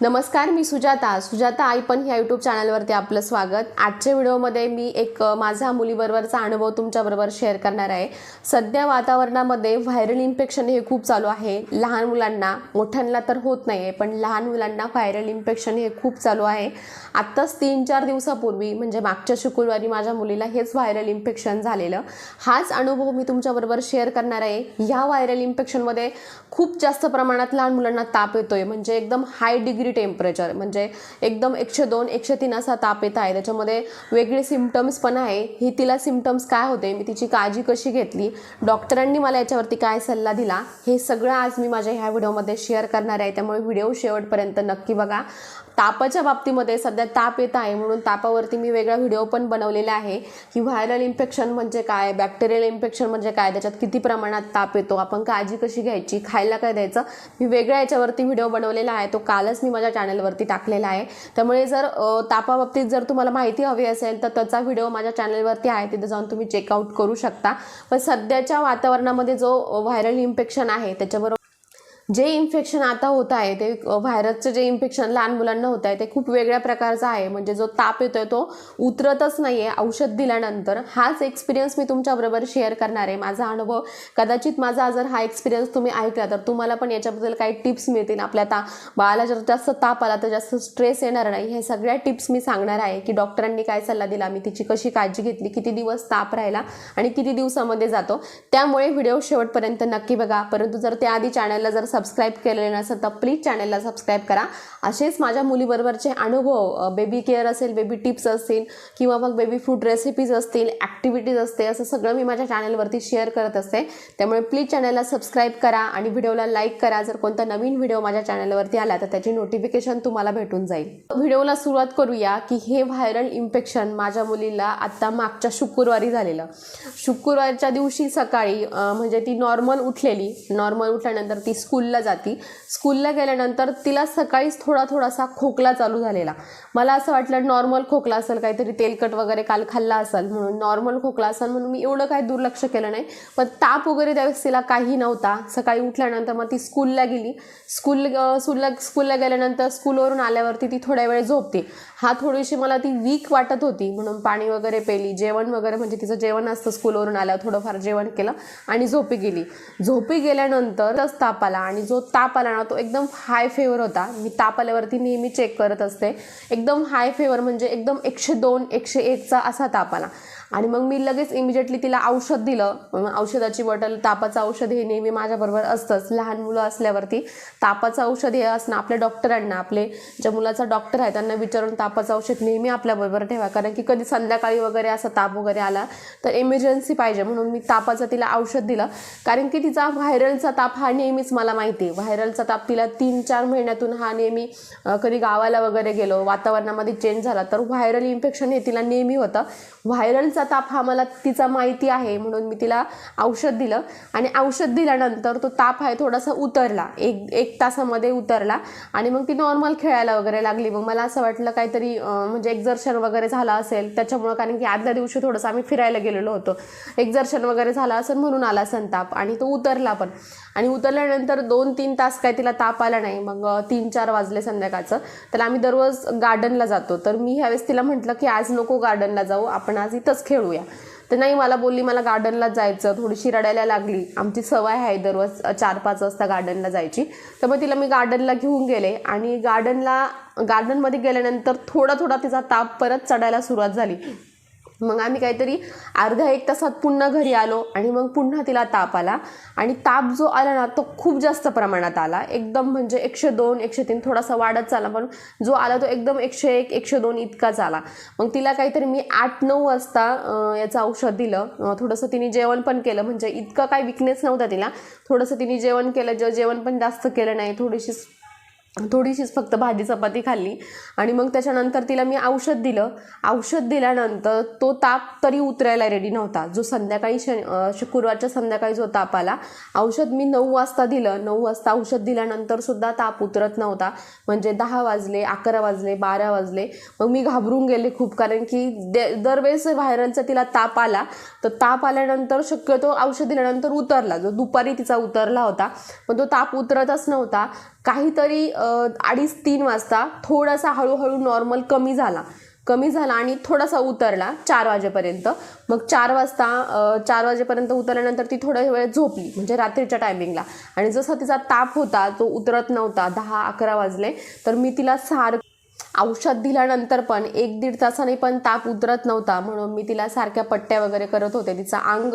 नमस्कार मी सुजाता. सुजाता आई पण ह्या यूट्यूब चॅनलवरती आपलं स्वागत. आजच्या व्हिडिओमध्ये मी एक माझा मुलीबरोबरचा अनुभव तुमच्याबरोबर शेअर करणार आहे. सध्या वातावरणामध्ये व्हायरल इन्फेक्शन हे खूप चालू आहे. लहान मुलांना मोठ्यांना तर होत नाही आहे पण लहान मुलांना व्हायरल इन्फेक्शन हे खूप चालू आहे. आत्ताच तीन चार दिवसापूर्वी म्हणजे मागच्या शुक्रवारी माझ्या मुलीला हेच व्हायरल इन्फेक्शन झालेलं. हाच अनुभव मी तुमच्याबरोबर शेअर करणार आहे. ह्या व्हायरल इन्फेक्शनमध्ये खूप जास्त प्रमाणात लहान मुलांना ताप येतोय. म्हणजे एकदम हाय डिग्री टेम्परेचर म्हणजे एकदम एकशे दोन एकशे तीन असा ताप येत आहे. त्याच्यामध्ये वेगळे सिमटम्स पण आहे. ही तिला सिमटम्स काय होते? मी तिची काळजी कशी घेतली? डॉक्टरांनी मला याच्यावरती काय सल्ला दिला? हे सगळं आज मी माझ्या ह्या व्हिडिओमध्ये शेअर करणार आहे. त्यामुळे व्हिडिओ शेवटपर्यंत नक्की बघा. तापाच्या बाबतीमध्ये सध्या ताप येत आहे म्हणून तापावरती मी वेगळा व्हिडिओ पण बनवलेला आहे की व्हायरल इन्फेक्शन म्हणजे काय बॅक्टेरियल इन्फेक्शन म्हणजे काय त्याच्यात किती प्रमाणात ताप येतो आपण काळजी कशी घ्यायची खायला काय द्यायचं? मी वेगळ्या याच्यावरती व्हिडिओ बनवलेला आहे. तो कालच मी माझ्या चॅनलवरती टाकलेला आहे. त्यामुळे जर तापाबाबतीत जर तुम्हाला माहिती हवी असेल तर त्याचा व्हिडिओ माझ्या चॅनलवरती आहे. तिथे जाऊन तुम्ही चेकआउट करू शकता. पण सध्याच्या वातावरणामध्ये जो व्हायरल इन्फेक्शन आहे त्याच्याबरोबर जे इन्फेक्शन आता होत आहे ते व्हायरसचं जे इन्फेक्शन लहान मुलांना होत आहे ते खूप वेगळ्या प्रकारचं आहे. म्हणजे जो ताप येतोय तो उतरतच नाही आहे औषध दिल्यानंतर हाच एक्सपिरियन्स मी तुमच्याबरोबर शेअर करणार आहे. माझा अनुभव कदाचित माझा जर हा एक्सपिरियन्स तुम्ही ऐकला तर तुम्हाला पण याच्याबद्दल काही टिप्स मिळतील. आपल्या ता बाळाला जर जास्त ताप आला तर जास्त स्ट्रेस येणार नाही. हे सगळ्या टिप्स मी सांगणार आहे की डॉक्टरांनी काय सल्ला दिला मी तिची कशी काळजी घेतली किती दिवस ताप राहिला आणि किती दिवसामध्ये जातो. त्यामुळे व्हिडिओ शेवटपर्यंत नक्की बघा. परंतु जर त्याआधी चॅनलला जर सबस्क्राईब केलेले नसेल तर प्लीज चॅनलला सबस्क्राईब करा. असेच माझ्या मुलीबरोबरचे अनुभव बेबी केअर असेल बेबी टिप्स असतील किंवा मग बेबी फूड रेसिपीज असतील ॲक्टिव्हिटीज असते असं सगळं मी माझ्या चॅनलवरती शेअर करत असते. त्यामुळे प्लीज चॅनलला सबस्क्राईब करा आणि व्हिडिओला लाईक करा. जर कोणता नवीन व्हिडिओ माझ्या चॅनलवरती आला तर त्याची नोटिफिकेशन तुम्हाला भेटून जाईल. व्हिडिओला सुरुवात करूया की हे व्हायरल इन्फेक्शन माझ्या मुलीला आत्ता मागच्या शुक्रवारी झालेलं. शुक्रवारच्या दिवशी सकाळी म्हणजे ती नॉर्मल उठलेली. नॉर्मल उठल्यानंतर ती स्कूल स्कूलला जाती. स्कूलला गेल्यानंतर तिला सकाळीच थोडा थोडासा खोकला चालू झालेला. मला असं वाटलं नॉर्मल खोकला असेल काहीतरी तेलकट वगैरे काल खाल्ला असेल म्हणून. नॉर्मल खोकला असेल म्हणून मी एवढं काही दुर्लक्ष केलं नाही. पण ताप वगैरे त्यावेळेस तिला काही नव्हता. सकाळी उठल्यानंतर मग ती स्कूलला गेली. स्कूल स्कूलला स्कूलला गेल्यानंतर स्कूलवरून आल्यावरती ती थोड्या वेळ झोपते. हा थोडीशी मला ती वीक वाटत होती. म्हणून पाणी वगैरे पेली. जेवण वगैरे म्हणजे तिचं जेवण असतं स्कूलवरून आल्यावर थोडंफार जेवण केलं आणि झोपी गेली. झोपी गेल्यानंतर ताप आला आणि जो ताप आला ना तो एकदम हाय फेवर होता. मी ताप आल्यावरती नेहमी चेक करत असते. एकदम हाय फेवर म्हणजे एकदम एकशे दोन एकशे एकचा असा ताप आला. आणि मग मी लगेच इमिजिएटली तिला औषध दिलं. औषधाची बॉटल तापाचं औषध हे नेहमी माझ्याबरोबर असतंच. लहान मुलं असल्यावरती तापाचं औषध हे असणं आपल्या डॉक्टरांना आपले ज्या मुलाचा डॉक्टर आहे त्यांना विचारून तापाचं औषध नेहमी आपल्याबरोबर ठेवा. कारण की कधी संध्याकाळी वगैरे असा ताप वगैरे आला तर इमर्जन्सी पाहिजे. म्हणून मी तापाचं तिला औषध दिलं. कारण की तिचा व्हायरलचा ताप हा नेहमीच मला माहिती आहे. व्हायरलचा ताप तिला तीन चार महिन्यातून हा नेहमी कधी गावाला वगैरे गेलो वातावरणामध्ये चेंज झाला तर व्हायरल इन्फेक्शन हे तिला नेहमी होतं. व्हायरलचं ताप हा मला तिचा माहिती आहे म्हणून मी तिला औषध दिलं. आणि औषध दिल्यानंतर तो ताप आहे थोडासा उतरला. एक एक तासामध्ये उतरला. आणि मग ती नॉर्मल खेळायला वगैरे लागली. मग मला असं वाटलं काहीतरी म्हणजे एक्झर्शन वगैरे झालं असेल. त्याच्यामुळं कारण की आदल्या दिवशी थोडंसं आम्ही फिरायला गेलेलो होतो. एक्झर्शन वगैरे झालं असेल म्हणून आला संताप. आणि तो उतरला पण. आणि उतरल्यानंतर दोन तीन तास काय तिला ताप आला नाही मग तीन चार वाजले संध्याकाळचं. तर आम्ही दररोज गार्डनला जातो. तर मी ह्यावेळेस तिला म्हटलं की आज नको गार्डनला जाऊ आपण आज इथंच खेळूया. तर नाही मला बोलली मला गार्डनला जायचं. थोडीशी रडायला लागली. आमची सवय आहे दररोज चार पाच वाजता गार्डनला जायची. तर मग तिला मी गार्डनला घेऊन गेले आणि गार्डनला गार्डनमध्ये गेल्यानंतर थोडा थोडा तिचा ताप परत चढायला सुरुवात झाली. मग आम्ही काहीतरी अर्ध्या एक तासात पुन्हा घरी आलो आणि मग पुन्हा तिला ताप आला. आणि ताप जो आला ना तो खूप जास्त प्रमाणात आला. एकदम म्हणजे एकशे दोन एकशे तीन थोडासा वाढत चाला पण जो आला तो एकदम एकशे एक एकशे दोन इतकाच आला. मग तिला काहीतरी मी आठ नऊ वाजता याचं औषध दिलं. थोडंसं तिने जेवण पण केलं. म्हणजे इतकं काही विकनेस नव्हता तिला. थोडंसं तिने जेवण केलं. जे जेवण पण जास्त केलं नाही थोडीशी थोडीशीच फक्त भाजी चपाती खाल्ली. आणि मग त्याच्यानंतर तिला मी औषध दिलं. औषध दिल्यानंतर तो ताप तरी उतरायला रेडी नव्हता. जो संध्याकाळी शन शुक्रवारच्या संध्याकाळी जो ताप आला औषध मी नऊ वाजता दिलं. नऊ वाजता औषध दिल्यानंतर सुद्धा ताप उतरत नव्हता. म्हणजे दहा वाजले अकरा वाजले बारा वाजले. मग मी घाबरून गेले खूप. कारण की दे दरवेळेस व्हायरलचा तिला ताप आला. तर ताप आल्यानंतर शक्यतो औषध दिल्यानंतर उतरला. जो दुपारी तिचा उतरला होता. पण तो ताप उतरतच नव्हता. काहीतरी अडीच तीन वाजता थोडासा हळूहळू नॉर्मल कमी झाला. कमी झाला आणि थोडासा उतरला चार वाजेपर्यंत. मग चार वाजता चार वाजेपर्यंत उतरल्यानंतर ती थोड्या वेळ झोपली म्हणजे रात्रीच्या टायमिंगला. आणि जसा तिचा ताप होता तो उतरत नव्हता दहा अकरा वाजले तर मी तिला सार औषध दिल्यानंतर पण एक दीड तासाने पण ताप उतरत नव्हता. म्हणून मी तिला सारख्या पट्ट्या वगैरे करत होते. तिचं अंग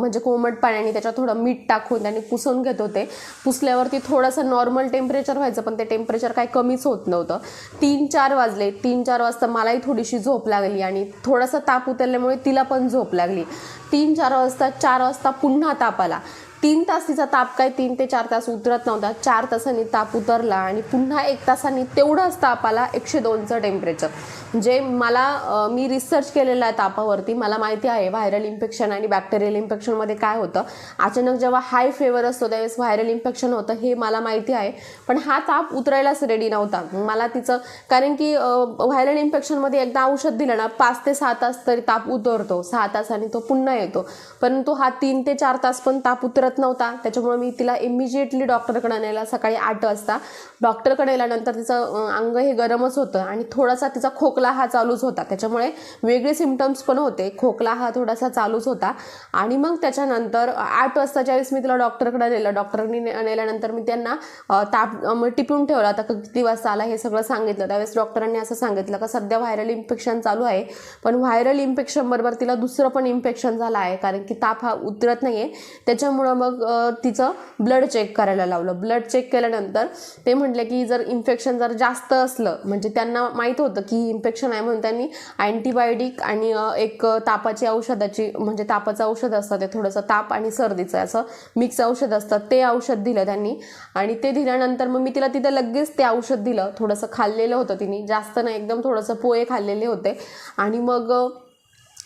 म्हणजे कोमट पाण्याने त्याच्यात थोडं मीठ टाकून त्याने पुसून घेत होते. पुसल्यावरती थोडंसं नॉर्मल टेम्परेचर व्हायचं पण ते टेम्परेचर काही कमीच होत नव्हतं. तीन चार वाजले. तीन चार वाजता मलाही थोडीशी झोप लागली आणि थोडासा ताप उतरल्यामुळे तिला पण झोप लागली. तीन चार वाजता चार वाजता पुन्हा ताप आला. तीन तास तिचा ताप काय? तीन ते चार तास उतरत नव्हता. चार तासांनी ताप उतरला आणि पुन्हा एक तासांनी तेवढाच ताप आला एकशे दोनचं टेम्परेचर म्हणजे मला मी रिसर्च केलेला आहे तापावरती. मला माहिती आहे व्हायरल इन्फेक्शन आणि बॅक्टेरियल इन्फेक्शनमध्ये काय होतं. अचानक जेव्हा हाय फेवर असतो त्यावेळेस व्हायरल इन्फेक्शन होतं हे मला माहिती आहे. पण हा ताप उतरायलाच रेडी नव्हता. मला तिचं कारण की व्हायरल इन्फेक्शनमध्ये एकदा औषध दिलं ना पाच ते सहा तास तरी ताप उतरतो. सहा तासांनी तो पुन्हा येतो. परंतु हा तीन ते चार तास पण ताप उतर उतरत नव्हता. त्याच्यामुळे मी तिला इमिजिएटली डॉक्टरकडे नेला सकाळी आठ वाजता. डॉक्टरकडे आल्यानंतर तिचं अंग हे गरमच होतं आणि थोडासा तिचा खोकला हा चालूच होता. त्याच्यामुळे वेगळे सिमटम्स पण होते. खोकला हा थोडासा चालूच होता. आणि मग त्याच्यानंतर आठ वाजता ज्यावेळेस मी तिला डॉक्टरकडे नेलं डॉक्टरनी ने- नेल्यानंतर मी त्यांना ताप टिपून ठेवला. आता किती वाजता आला हे सगळं सांगितलं. त्यावेळेस डॉक्टरांनी असं सांगितलं का सध्या व्हायरल इन्फेक्शन चालू आहे. पण व्हायरल इन्फेक्शन बरोबर तिला दुसरं पण इन्फेक्शन झालं आहे. कारण की ताप हा उतरत नाही आहे त्याच्यामुळं मग तिचं ब्लड चेक करायला लावलं. ब्लड चेक केल्यानंतर ते म्हटले की जर इन्फेक्शन जर जास्त असलं म्हणजे त्यांना माहीत होतं की इन्फेक्शन आहे म्हणून त्यांनी अँटीबायोटिक आणि एक तापाची औषधाची म्हणजे तापाचं औषध असतं ते थोडंसं ताप आणि सर्दीचं असं मिक्स औषध असतं ते औषध दिलं त्यांनी. आणि ते दिल्यानंतर मग मी तिला तिथं लगेच ते औषध दिलं. थोडंसं खाल्लेलं होतं तिने. जास्त नाही एकदम थोडंसं पोहे खाल्लेले होते. आणि मग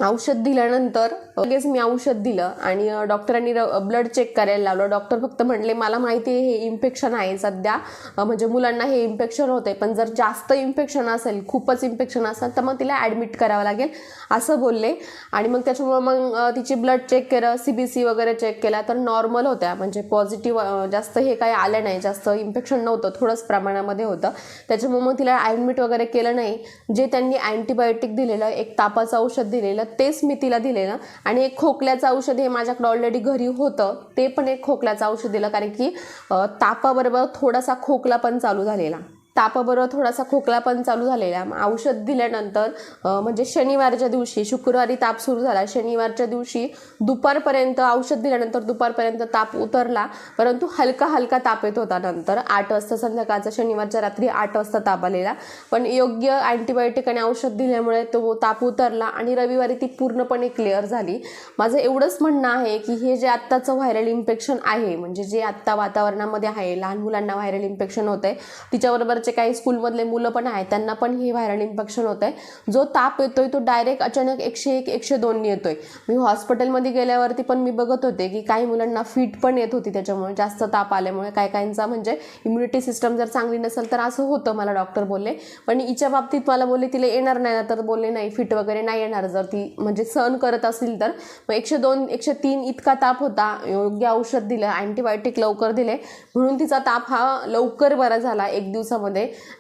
औषध दिल्यानंतर लगेच मी औषध दिलं आणि डॉक्टरांनी ब्लड चेक करायला लावलं. डॉक्टर फक्त म्हणले मला माहिती आहे हे इन्फेक्शन आहे सध्या. म्हणजे मुलांना हे इन्फेक्शन होते पण जर जास्त इन्फेक्शन असेल खूपच इन्फेक्शन असेल तर मग तिला ॲडमिट करावं लागेल. असं बोलले. आणि मग त्याच्यामुळं मग तिची ब्लड चेक केलं सी बी सी वगैरे चेक केला तर नॉर्मल होत्या. म्हणजे पॉझिटिव्ह जास्त हे काही आलं नाही. जास्त इन्फेक्शन नव्हतं थोडंच प्रमाणामध्ये होतं. त्याच्यामुळे मग तिला ॲडमिट वगैरे केलं नाही. जे त्यांनी अँटीबायोटिक दिलेलं एक तापाचं औषध दिलेलं तेच मी तिला दिलेलं आणि एक खोकल्याचं औषध हे माझ्याकडे ऑलरेडी घरी होतं. ते पण एक खोकल्याचं औषध दिलं. कारण की तापाबरोबर थोडासा खोकला पण चालू झालेला. तापाबरोबर थोडासा खोकला पण चालू झालेला औषध दिल्यानंतर म्हणजे शनिवारच्या दिवशी शुक्रवारी ताप सुरू झाला. शनिवारच्या दिवशी दुपारपर्यंत औषध दिल्यानंतर दुपारपर्यंत ताप उतरला. परंतु हलका हलका ताप येत होता नंतर. आठ वाजता संध्याकाळचा शनिवारच्या रात्री आठ वाजता ताप आलेला. पण योग्य अँटीबायोटिक आणि औषध दिल्यामुळे तो ताप उतरला आणि रविवारी ती पूर्णपणे क्लिअर झाली. माझं एवढंच म्हणणं आहे की हे जे आत्ताचं व्हायरल इन्फेक्शन आहे म्हणजे जे आत्ता वातावरणामध्ये आहे लहान मुलांना व्हायरल इन्फेक्शन होत आहे तिच्याबरोबर तिच्याबरोबरचे काही स्कूलमधले मुलं पण आहेत त्यांना पण हे व्हायरल इन्फेक्शन होत आहे जो ताप येतोय तो डायरेक्ट अचानक एकशे एक एकशे दोन येतोय. मी हॉस्पिटलमध्ये गेल्यावरती पण मी बघत होते की काही मुलांना फिट पण येत होती त्याच्यामुळे जास्त ताप आल्यामुळे. काही काहींचा म्हणजे इम्युनिटी सिस्टम जर चांगली नसेल तर असं होतं मला डॉक्टर बोलले. पण हिच्या बाबतीत मला बोलले तिला येणार नाही ना. तर बोलले नाही फिट वगैरे नाही येणार. जर ती म्हणजे सहन करत असेल तर. मग एकशे दोन एकशे तीन इतका ताप होता. योग्य औषध दिलं अँटीबायोटिक लवकर दिले. म्हणून तिचा ताप हा लवकर बरा झाला. एक दिवसामध्ये.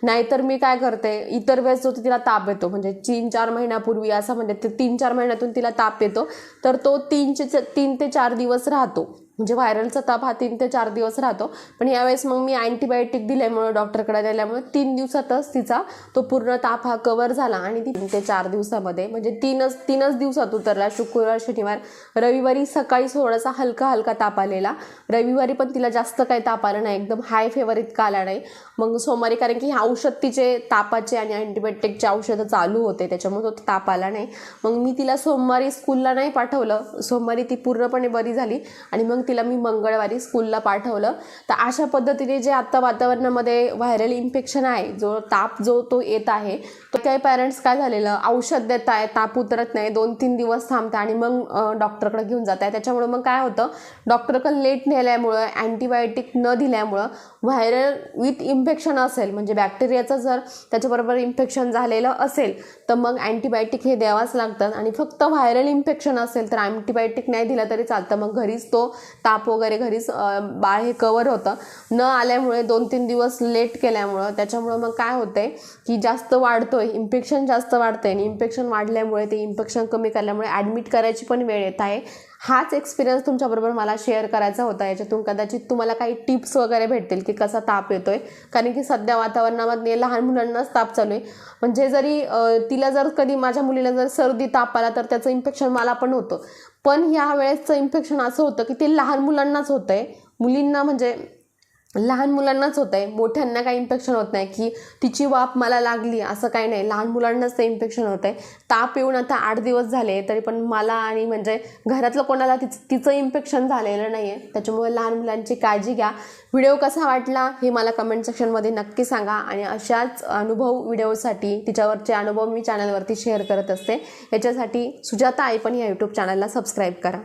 नाहीतर मी काय करते इतर वेळेस जो तिला ताप येतो म्हणजे तीन चार महिन्यापूर्वी असं म्हणजे तीन चार महिन्यातून तिला ताप येतो तर तो तीनचे तीन ते चार दिवस राहतो. म्हणजे व्हायरलचा ताप हा तीन ते चार दिवस राहतो. पण यावेळेस मग मी अँटीबायोटिक दिल्यामुळं डॉक्टरकडे दिल्यामुळे तीन दिवसातच तिचा तो पूर्ण ताप हा कवर झाला आणि तीन ते चार दिवसामध्ये म्हणजे तीनच तीनच दिवसात उतरला शुक्रवार शनिवार रविवारी सकाळी थोडासा हलका हलका ताप आलेला. रविवारी पण तिला जास्त काही ताप आला नाही. एकदम हाय फेवर इतका आला नाही. मग सोमवारी कारण की हे औषध तिचे तापाचे आणि अँटीबायोटिकचे औषधं चालू होते त्याच्यामुळे तो ताप आला नाही. मग मी तिला सोमवारी स्कूलला नाही पाठवलं. सोमवारी ती पूर्णपणे बरी झाली आणि मग तिला मी मंगळवारी स्कूलला पाठवलं. तर अशा पद्धतीने जे आत्ता वातावरणामध्ये व्हायरल इन्फेक्शन आहे जो ताप जो तो येत आहे तो काही पॅरेंट्स काय झालेलं? औषध देत आहे ताप उतरत नाही दोन तीन दिवस थांबतं आणि मग डॉक्टरकडे घेऊन जात आहे त्याच्यामुळं मग काय होतं? डॉक्टरकडे लेट नेल्यामुळं अँटीबायोटिक न दिल्यामुळं व्हायरल विथ इन्फेक्शन असेल म्हणजे बॅक्टेरियाचं जर त्याच्याबरोबर इन्फेक्शन झालेलं असेल तर मग अँटीबायोटिक हे द्यावाच लागतात आणि फक्त व्हायरल इन्फेक्शन असेल तर अँटीबायोटिक नाही दिलं तरी चालतं. मग घरीच तो ताप वगैरे घरीच बाळ हे कवर होतं. न आल्यामुळे दोन तीन दिवस लेट केल्यामुळं त्याच्यामुळं मग काय होतंय की जास्त वाढतोय इन्फेक्शन जास्त वाढतंय आणि इन्फेक्शन वाढल्यामुळे ते इन्फेक्शन कमी करल्यामुळे ॲडमिट करायची पण वेळ येत आहे. हाच एक्सपिरियन्स तुमच्याबरोबर मला शेअर करायचा होता. याच्यातून कदाचित तुम्हाला काही टिप्स वगैरे भेटतील की कसा ताप येतोय. कारण की सध्या वातावरणामध्ये लहान मुलांनाच ताप चालू आहे. म्हणजे जरी तिला जर कधी माझ्या मुलीला जर सर्दी ताप आला तर त्याचं इन्फेक्शन मला पण होतं. पण ह्या वेळेसचं इन्फेक्शन असं होतं की ते लहान मुलांनाच होतं आहे मुलींना म्हणजे लहान मुलांनाच होत आहे मोठ्यांना काही इन्फेक्शन होत नाही की तिची वाफ मला लागली असं काही नाही. लहान मुलांनाच ते इन्फेक्शन होत आहे ताप येऊन आता आठ दिवस झाले तरी पण मला आणि म्हणजे घरातलं कोणाला तिच तिचं इन्फेक्शन झालेलं नाही आहे त्याच्यामुळे लहान मुलांची काळजी घ्या. व्हिडिओ कसा वाटला हे मला कमेंट सेक्शनमध्ये नक्की सांगा आणि अशाच अनुभव व्हिडिओसाठी तिच्यावरचे अनुभव मी चॅनलवरती शेअर करत असते. याच्यासाठी सुजाता आई पण या यूट्यूब चॅनलला सबस्क्राईब करा.